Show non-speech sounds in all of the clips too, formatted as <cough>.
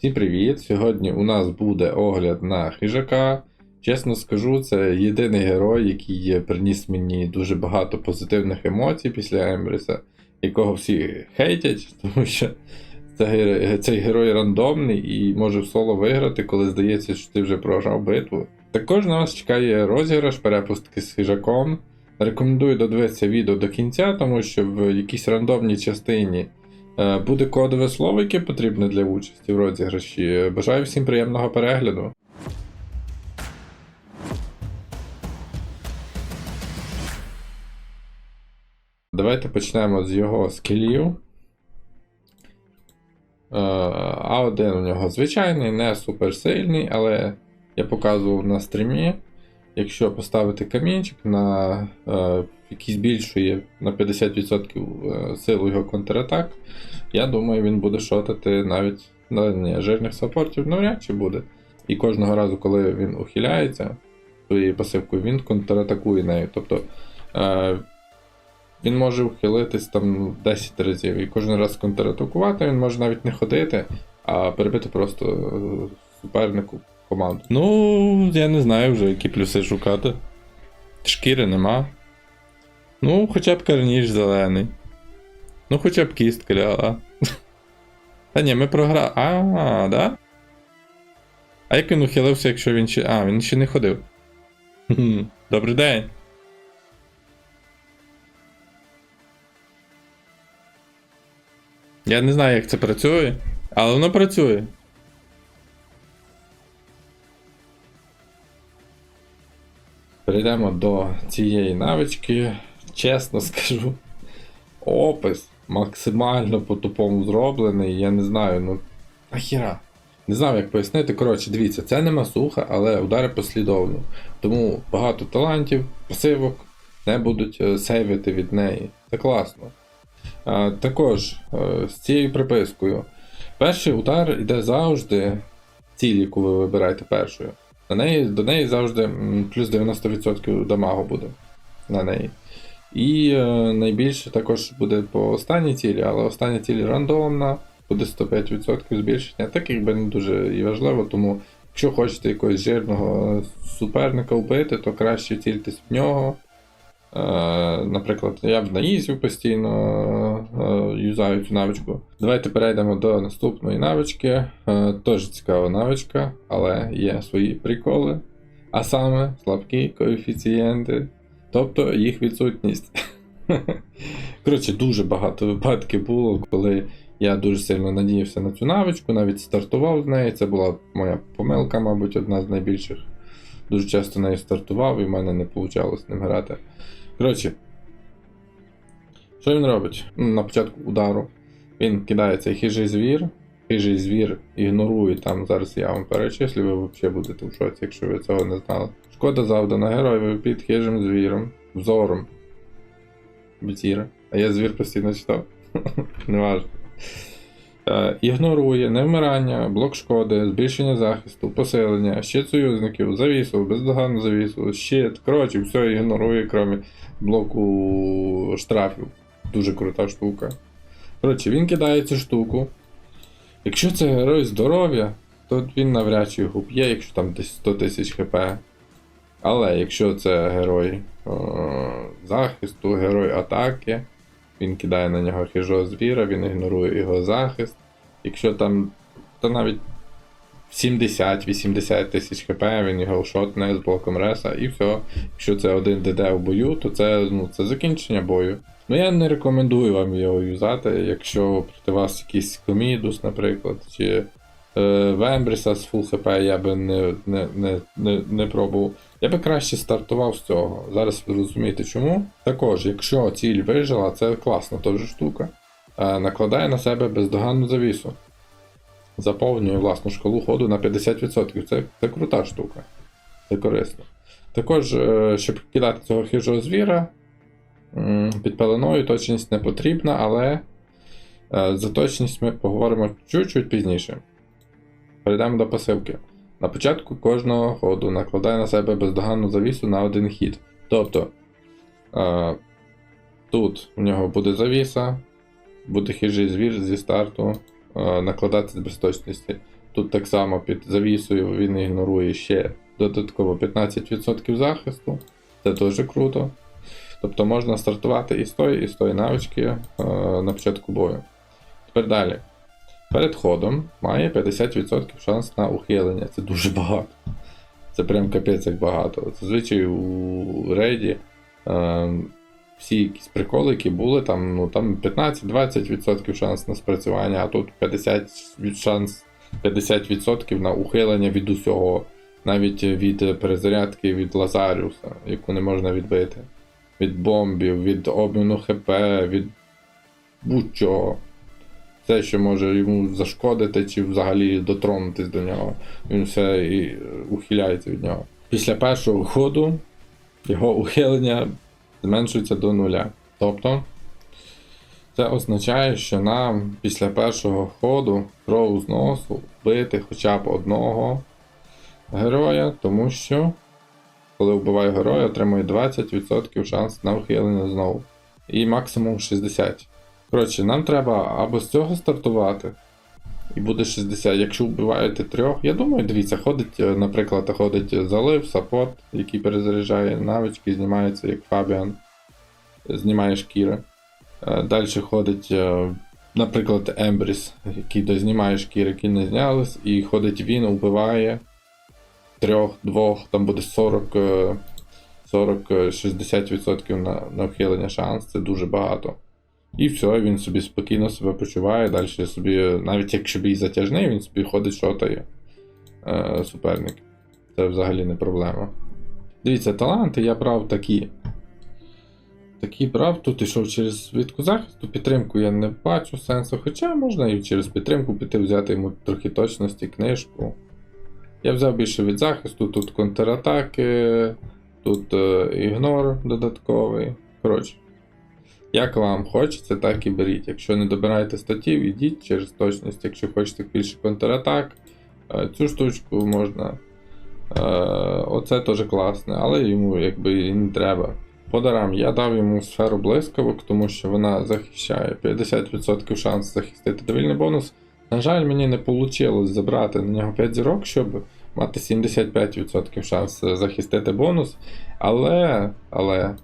Всім привіт! Сьогодні у нас буде огляд на хижака. Чесно скажу, це єдиний герой, який приніс мені дуже багато позитивних емоцій після Ембріса, якого всі хейтять, <laughs> тому що це гер- цей герой рандомний і може в соло виграти, коли здається, що ти вже програв битву. Також на вас чекає розіграш перепустки з хижаком. Рекомендую додивитися відео до кінця, тому що в якійсь рандомній частині Буде кодове слово, яке потрібне для участі в розіграші. Бажаю всім приємного перегляду. Давайте почнемо з його скілів. Е, А1 у нього звичайний, не суперсильний, але я показував на стрімі. Якщо поставити камінчик на е, який збільшує на 50% е, силу його контратак, я думаю, він буде шотати навіть на ні, жирних саппортів навряд чи буде. І кожного разу, коли він ухиляється своєю пасивкою, він контратакує нею. Тобто е, він може ухилитись там 10 разів і кожен раз контратакувати, він може навіть не ходити, а перебити просто супернику команду. Ну, я не знаю вже, які плюси шукати. Шкіри нема. Ну, хоча б карніж зелений. Ну, хоча б кістка ляла. <laughs> Та ні, ми програли. А, да? А як він ухилився, якщо він ще. А, він ще не ходив. Добрий день. Я не знаю, як це працює, але воно працює. Перейдемо до цієї навички. Чесно скажу. Опис максимально по-тупому зроблений. Я не знаю, ну. Ахіра. Не знаю, як пояснити. Коротше, дивіться, це не масуха, але удари послідовно. Тому багато талантів, пасивок не будуть е, сейвити від неї. Це класно. А, також е, з цією припискою. Перший удар йде завжди ціль, яку ви вибираєте першою. На неї, до неї завжди плюс 90% дамагу буде на неї. І е, найбільше також буде по останній цілі, але остання ціль рандомна, буде 105% збільшення. Так якби не дуже і важливо, тому якщо хочете якогось жирного суперника вбити, то краще цільтесь в нього. Е, наприклад, я в наїзі постійно юзаю цю навичку. Давайте перейдемо до наступної навички. Е, теж цікава навичка, але є свої приколи. А саме слабкі коефіцієнти, тобто їх відсутність. <laughs> Коротше, дуже багато випадків було, коли я дуже сильно надіявся на цю навичку, навіть стартував з неї. Це була моя помилка, мабуть, одна з найбільших. Дуже часто нею стартував і в мене не вийшло з ним грати. Коротше, що він робить? Ну, На початку удару він кидає цей хижий звір. Хижий звір ігнорує там. Зараз я вам перечислю, ви взагалі будете в шоці, якщо ви цього не знали. Шкода завдана героєві під хижим звіром, взором. Бітіра. А я звір постійно читав. <laughs> Неважно. Е, Ігнорує невмирання, блок шкоди, збільшення захисту, посилення, щит союзників, завісу, бездоганну завісу, щит. Коротше, все ігнорує, крім блоку штрафів. Дуже крута штука. Коротше, він кидає цю штуку. Якщо це герой здоров'я, то він навряд чи його б'є, якщо там десь 100 тисяч хп. Але якщо це герой о, захисту, герой атаки, він кидає на нього хижого звіра, він ігнорує його захист. Якщо там то навіть 70-80 тисяч хп, він його шотне з блоком реса і все. Якщо це один ДД в бою, то це, ну, це закінчення бою. Ну я не рекомендую вам його юзати, якщо проти вас якийсь комідус, наприклад, чи е, Вембріса з фул хп я би не, не, не, не, не пробував. Я би краще стартував з цього. Зараз ви розумієте чому. Також, якщо ціль вижила, це класна теж штука. Е, накладає на себе бездоганну завісу. Заповнює власну шкалу ходу на 50%. Це, це крута штука. Це корисно. Також, е, щоб кидати цього хижого звіра, під пеленою точність не потрібна, але е, за точність ми поговоримо чуть-чуть пізніше. Перейдемо до пасивки. На початку кожного ходу накладає на себе бездоганну завісу на один хід. Тобто е, тут у нього буде завіса, буде хижий звір зі старту, е, накладатись без точності. Тут так само під завісою він ігнорує ще додатково 15% захисту. Це дуже круто. Тобто можна стартувати і з тої, і з тої навички е, на початку бою. Тепер далі. Перед ходом має 50% шанс на ухилення. Це дуже багато. Це прям капець як багато. Зазвичай у рейді е, всі якісь приколи, які були, там, ну, там 15-20% шанс на спрацювання, а тут 50% шанс 50% на ухилення від усього, навіть від перезарядки від Лазаріуса, яку не можна відбити, від бомбів, від обміну ХП, від будь-чого. Все, що може йому зашкодити чи взагалі дотронутись до нього, він все і е, ухиляється від нього. Після першого ходу його ухилення зменшується до нуля. Тобто, це означає, що нам після першого ходу кров з носу вбити хоча б одного героя, тому що коли вбиває героя, отримує 20% шанс на ухилення знову. І максимум 60%. Коротше, нам треба або з цього стартувати, і буде 60. Якщо вбиваєте трьох, я думаю, дивіться, ходить, е, наприклад, ходить залив, саппорт, який перезаряджає навички, знімається як Фабіан, знімає шкіри. Далі ходить, е, наприклад, Ембріс, який дознімає шкіри, які не знялись, і ходить він, вбиває трьох, двох, там буде 40. е, 40-60% на, на вхилення шанс, це дуже багато. І все, він собі спокійно себе почуває, далі собі, навіть якщо бій затяжний, він собі ходить, шотає е, суперник. Це взагалі не проблема. Дивіться, таланти я брав такі. Такі брав, тут ішов через відку захисту, підтримку я не бачу сенсу, хоча можна і через підтримку піти взяти йому трохи точності, книжку. Я взяв більше від захисту, тут контратаки, тут е, ігнор додатковий. Коротше. Як вам хочеться, так і беріть. Якщо не добираєте статів, ідіть через точність. Якщо хочете більше контратак, е, цю штучку можна. Е, Оце теж класне, але йому якби не треба. По дарам я дав йому сферу блискавок, тому що вона захищає 50% шанс захистити довільний бонус. На жаль, мені не вийшло забрати на нього 5 зірок, щоб мати 75% шанс захистити бонус. Але, але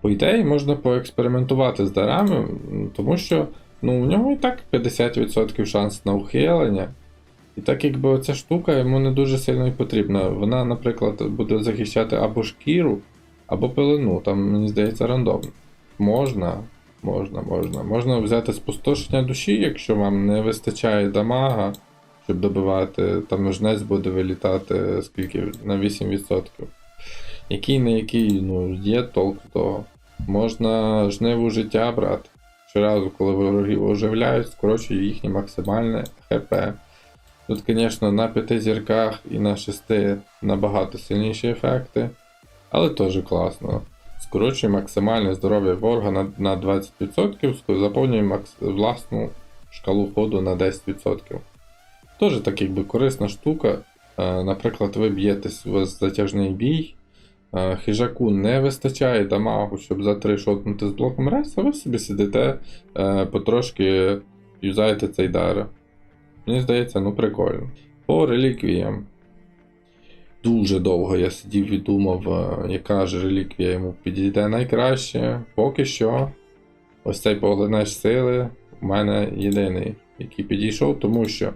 по ідеї можна поекспериментувати з дарами, тому що ну, у нього і так 50% шанс на ухилення. І так якби оця штука йому не дуже сильно і потрібна. Вона, наприклад, буде захищати або шкіру, або пилину, там, мені здається, рандомно. Можна, можна, можна. Можна взяти спустошення душі, якщо вам не вистачає дамага, щоб добивати, там жнець буде вилітати скільки на 8%. Який не який, ну, є толк того. Можна жниву життя брати. Щоразу, коли ворогів оживляють, скорочує їхнє максимальне ХП. Тут, звісно, на 5 зірках і на 6 набагато сильніші ефекти, але теж класно. Скорочує максимальне здоров'я ворога на, на 20%, заповнює макс, власну шкалу ходу на 10%. Теж так якби корисна штука. Е, Наприклад, ви б'єтесь вас затяжний бій. е, Хижаку не вистачає дамагу, щоб за 3 шотнути з блоком рес, а ви собі сидите, е, потрошки юзаєте цей дар. Мені здається, ну прикольно. По реліквіям. Дуже довго я сидів і думав, е, яка ж реліквія йому підійде найкраще. Поки що, ось цей поглинач сили у мене єдиний, який підійшов, тому що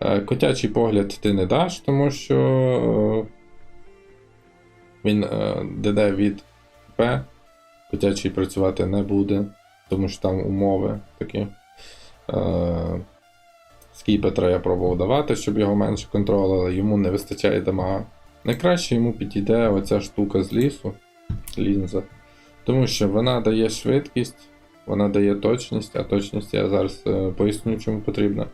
е, котячий погляд ти не даш, тому що е, він е, ДД від П. Котячий працювати не буде, тому що там умови такі. Скіпетра я пробував давати, щоб його менше контролили, йому не вистачає дамага. Найкраще йому підійде оця штука з лісу, лінза. Тому що вона дає швидкість, вона дає точність, а точність я зараз е, поясню, чому потрібно.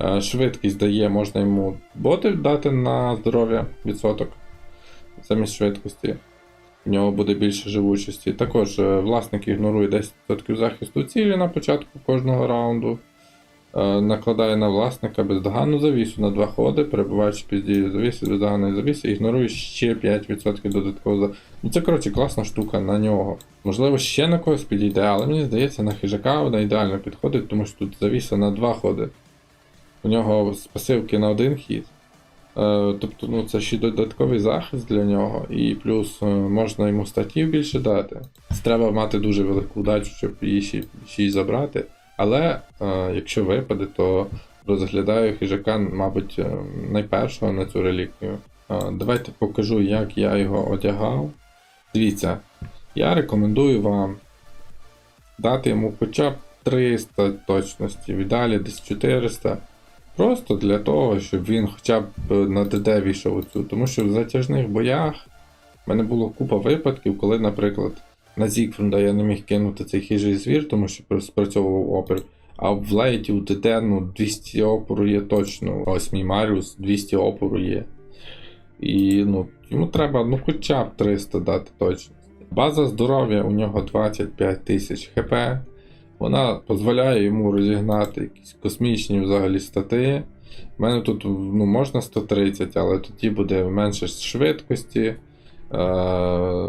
Е, швидкість дає, можна йому боти дати на здоров'я відсоток замість швидкості. В нього буде більше живучості. Також е, власник ігнорує 10% захисту цілі на початку кожного раунду. Е, накладає на власника бездоганну завісу на два ходи, перебуваючи під дією завіси, бездоганної завіси, ігнорує ще 5% додатково за. Ну це коротше класна штука на нього. Можливо, ще на когось підійде, але мені здається, на хижака вона ідеально підходить, тому що тут завіса на два ходи. У нього з пасивки на один хід. Е, Тобто, ну, це ще додатковий захист для нього, і плюс е, можна йому статів більше дати. Треба мати дуже велику удачу, щоб її ще, ще й забрати. Але е, якщо випаде, то розглядаю хижака, мабуть, е, найпершого на цю реліквію. Е, Давайте покажу, як я його одягав. Дивіться, я рекомендую вам дати йому хоча б 300 точності, в ідеалі десь 400. Просто для того, щоб він хоча б на ДД війшов оцю. Тому що в затяжних боях в мене було купа випадків, коли, наприклад, на Зігфрунда я не міг кинути цей хижий звір, тому що спрацьовував опір. А в лейті у ДД ну, 200 опору є точно. Ось мій Маріус 200 опору є. І ну, йому треба ну, хоча б 300 дати точно. База здоров'я у нього 25 тисяч хп. Вона дозволяє йому розігнати якісь космічні взагалі стати. У мене тут ну, можна 130, але тоді буде менше швидкості,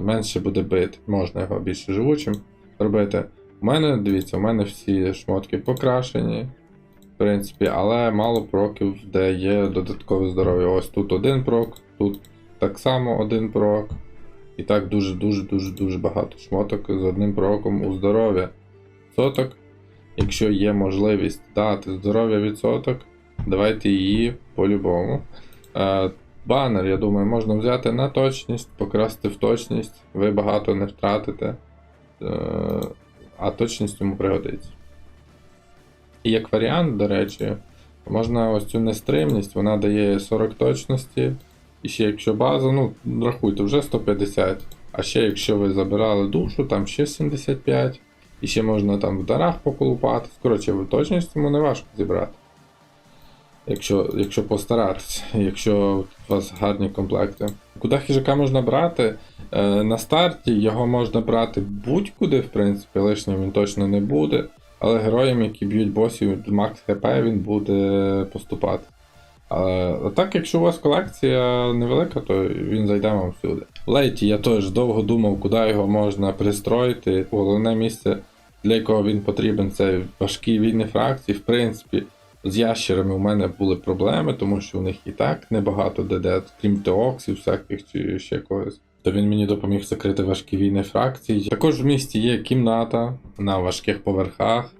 менше буде бит. Можна його більше живучим робити. У мене, дивіться, у мене всі шмотки покрашені, в принципі, але мало проків, де є додаткове здоров'я. Ось тут один прок, тут так само один прок. І так дуже-дуже-дуже-дуже багато шмоток з одним проком у здоров'я. Відсоток. Якщо є можливість дати здоров'я відсоток, давайте її по-любому. Банер, я думаю, можна взяти на точність, покрасти в точність, ви багато не втратите, е, а точність йому пригодиться. І як варіант, до речі, можна ось цю нестримність, вона дає 40 точності. І ще якщо база, ну, рахуйте, вже 150. А ще якщо ви забирали душу, там ще 75. І ще можна там в дарах поколупати. Коротше, точність йому не важко зібрати. Якщо якщо постаратися, якщо у вас гарні комплекти. Куди хижака можна брати? Е, на старті його можна брати будь-куди, в принципі, лишнім він точно не буде. Але героям, які б'ють босів макс хп, він буде поступати. А так, якщо у вас колекція невелика, то він зайде вам всюди. Лейті я теж довго думав, куди його можна пристроїти. Головне місце, для якого він потрібен, це важкі війни фракції. В принципі, з ящерами у мене були проблеми, тому що у них і так небагато ДД, крім теоксів, всяких чи ще когось. То він мені допоміг закрити важкі війни фракції. Також в місті є кімната на важких поверхах,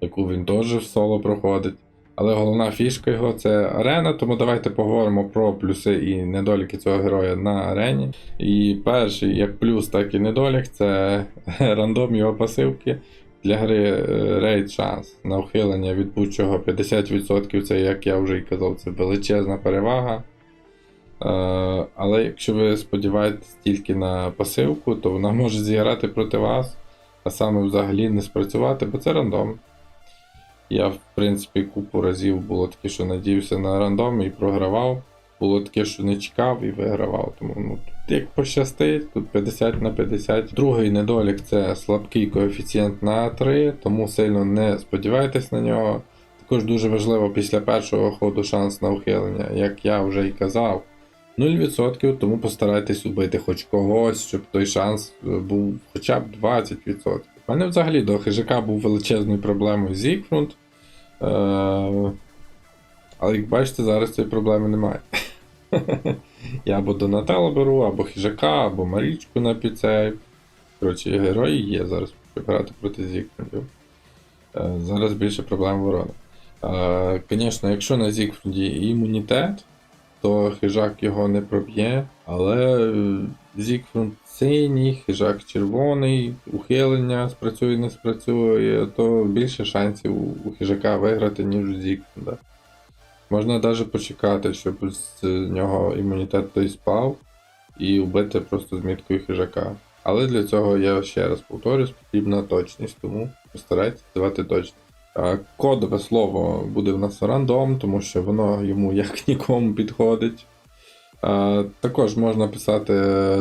яку він теж в соло проходить. Але головна фішка його це арена, тому давайте поговоримо про плюси і недоліки цього героя на арені. І перший, як плюс, так і недолік, це <laughs> рандом його пасивки. Для гри рейд шанс на ухилення від будь-чого 50%, це, як я вже і казав, це величезна перевага. Е, але якщо ви сподіваєтесь тільки на пасивку, то вона може зіграти проти вас, а саме взагалі не спрацювати, бо це рандом. Я, в принципі, купу разів було таке, що надіявся на рандом і програвав. Було таке, що не чекав і вигравав. Тому ну, тут як пощастить, тут 50 на 50. Другий недолік це слабкий коефіцієнт на 3, тому сильно не сподівайтесь на нього. Також дуже важливо після першого ходу шанс на ухилення, як я вже й казав. 0%, тому постарайтесь убити хоч когось, щоб той шанс е, був хоча б 20%. У мене взагалі до хижака був величезною проблемою Зігфрунд. Е- але як бачите, зараз цієї проблеми немає. Я або Донателло беру, або хижака, або Марічку на піцей. Коротше, герої є зараз грати проти Зігфрундів. Е, Зараз більше проблем ворона. Е, Звісно, якщо на Зігфрунді імунітет, то хижак його не проб'є, але е, синій, хижак червоний, ухилення спрацює, не спрацює, то більше шансів у хижака виграти, ніж у Зігфрунда. Можна навіть почекати, щоб з нього імунітет той спав і вбити просто з міткою хижака. Але для цього я ще раз повторюсь, потрібна точність, тому постарайтесь давати точність. Кодове слово буде в нас рандом, тому що воно йому як <laughs> нікому підходить. Також можна писати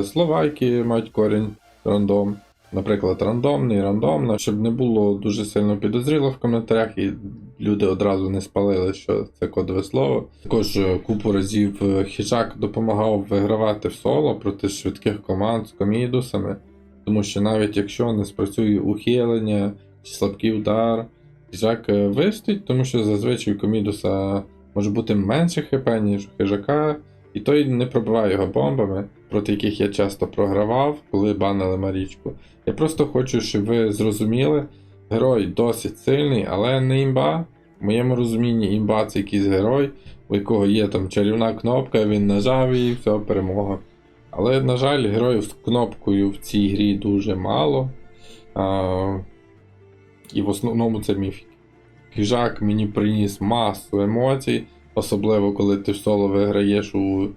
слова, які мають корінь рандом. Наприклад, рандомний, рандомно, щоб не було дуже сильно підозріло в коментарях, і люди одразу не спалили, що це кодове слово. Також е, купу разів е, хижак допомагав вигравати в соло проти швидких команд з комідусами, тому що навіть якщо не спрацює ухилення чи слабкий удар, хижак е, вистоїть, тому що зазвичай комідуса може бути менше хп, ніж у хижака, і той не пробиває його бомбами, проти яких я часто програвав, коли банили Марічку. Я просто хочу, щоб ви зрозуміли, герой досить сильний, але не імба. В моєму розумінні імба це якийсь герой, у якого є там чарівна кнопка, він нажав і все, перемога. Але, на жаль, героїв з кнопкою в цій грі дуже мало. А, і в основному це міфіки. Хижак мені приніс масу емоцій, особливо коли ти в соло виграєш у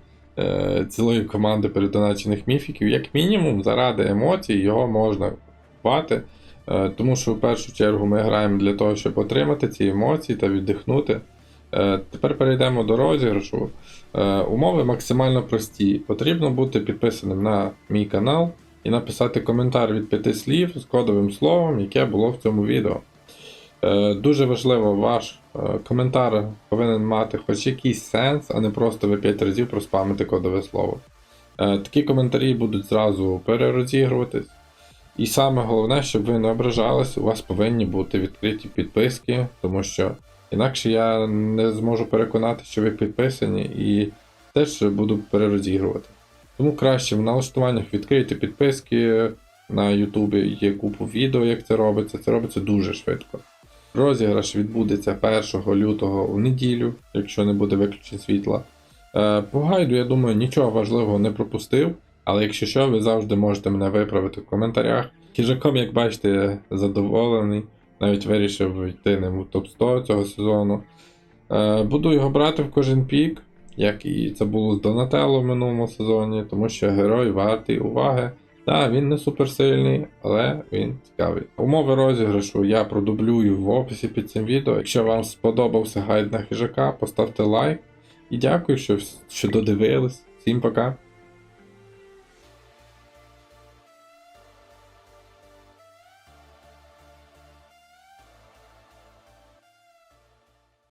цілої команди передоначених міфіків. Як мінімум, заради емоцій його можна купувати. Е, тому що в першу чергу ми граємо для того, щоб отримати ці емоції та віддихнути. Е, тепер перейдемо до розіграшу. Е, умови максимально прості. Потрібно бути підписаним на мій канал і написати коментар від п'яти слів з кодовим словом, яке було в цьому відео. Е, Дуже важливо, ваш е, коментар повинен мати хоч якийсь сенс, а не просто ви 5 разів проспамите кодове слово. Е, Такі коментарі будуть зразу перерозігруватись. І саме головне, щоб ви не ображались, у вас повинні бути відкриті підписки, тому що інакше я не зможу переконати, що ви підписані, і теж буду перерозігрувати. Тому краще в налаштуваннях відкрийте підписки на Ютубі, є купу відео, як це робиться. Це робиться дуже швидко. Розіграш відбудеться 1 лютого у неділю, якщо не буде виключень світла. Е, По гайду, я думаю, нічого важливого не пропустив, але якщо що, ви завжди можете мене виправити в коментарях. Хіжаком, як бачите, задоволений, навіть вирішив йти ним у топ-100 цього сезону. Е, Буду його брати в кожен пік, як і це було з Донателло в минулому сезоні, тому що герой вартий уваги. Так, він не суперсильний, але він цікавий. Умови розіграшу я продублюю в описі під цим відео. Якщо вам сподобався гайд на хижака, поставте лайк. І дякую, що, що додивились. Всім пока!